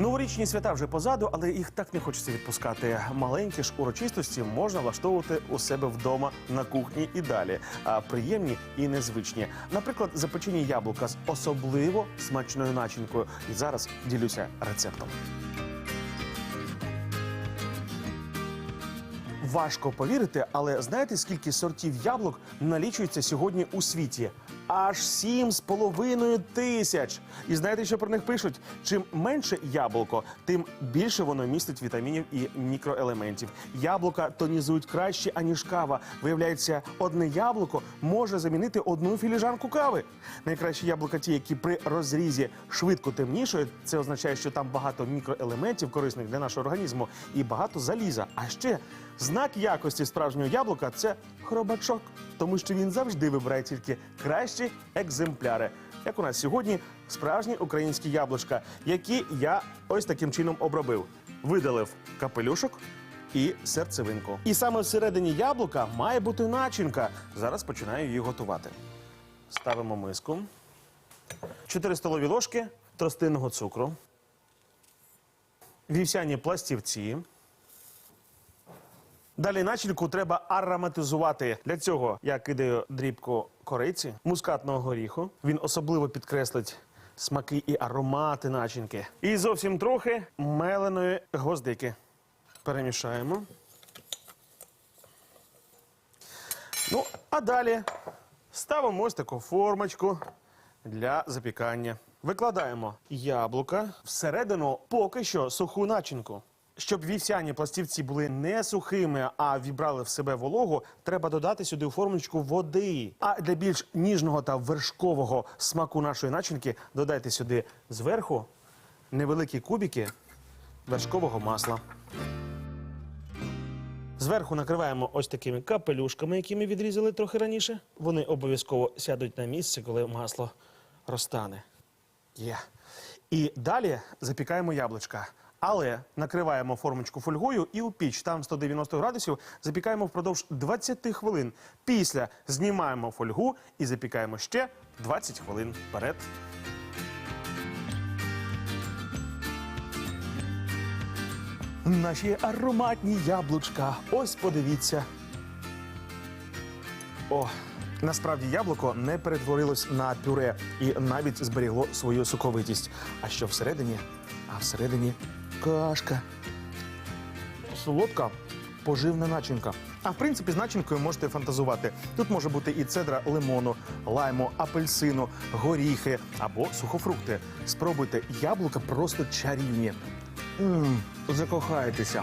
Новорічні свята вже позаду, але їх так не хочеться відпускати. Маленькі ж урочистості можна влаштовувати у себе вдома на кухні і далі, а приємні і незвичні. Наприклад, запечені яблука з особливо смачною начинкою. І зараз ділюся рецептом. Важко повірити, але знаєте, скільки сортів яблук налічується сьогодні у світі? Аж сім з половиною тисяч. І знаєте, що про них пишуть? Чим менше яблуко, тим більше воно містить вітамінів і мікроелементів. Яблука тонізують краще, аніж кава. Виявляється, одне яблуко може замінити одну філіжанку кави. Найкращі яблука ті, які при розрізі швидко темнішають. Це означає, що там багато мікроелементів корисних для нашого організму і багато заліза. А ще знак якості справжнього яблука це хробачок, тому що він завжди вибирає тільки кращі екземпляри. Як у нас сьогодні справжні українські яблучка, які я ось таким чином обробив. Видалив капелюшок і серцевинку. І саме всередині яблука має бути начинка. Зараз починаю її готувати. Ставимо миску. 4 столові ложки тростинного цукру, вівсяні пластівці. Далі начинку треба ароматизувати. Для цього я кидаю дрібку кориці, мускатного горіху. Він особливо підкреслить смаки і аромати начинки. І зовсім трохи меленої гвоздики. Перемішаємо. Ну, а далі ставимо ось таку формочку для запікання. Викладаємо яблука всередину поки що суху начинку. Щоб вівсяні пластівці були не сухими, а вібрали в себе вологу, треба додати сюди у формочку води. А для більш ніжного та вершкового смаку нашої начинки додайте сюди зверху невеликі кубики вершкового масла. Зверху накриваємо ось такими капелюшками, які ми відрізали трохи раніше. Вони обов'язково сядуть на місце, коли масло розтане. Є. І далі запікаємо яблучка. Але накриваємо формочку фольгою і у піч там 190 градусів запікаємо впродовж 20 хвилин. Після знімаємо фольгу і запікаємо ще 20 хвилин вперед. Наші ароматні яблучка. Ось подивіться. О, насправді яблуко не перетворилось на пюре і навіть зберігло свою соковитість. А що всередині? А всередині кашка. Солодка поживна начинка. А в принципі, з начинкою можете фантазувати. Тут може бути і цедра лимону, лайму, апельсину, горіхи або сухофрукти. Спробуйте яблука просто чарівні. Мм, закохаєтеся.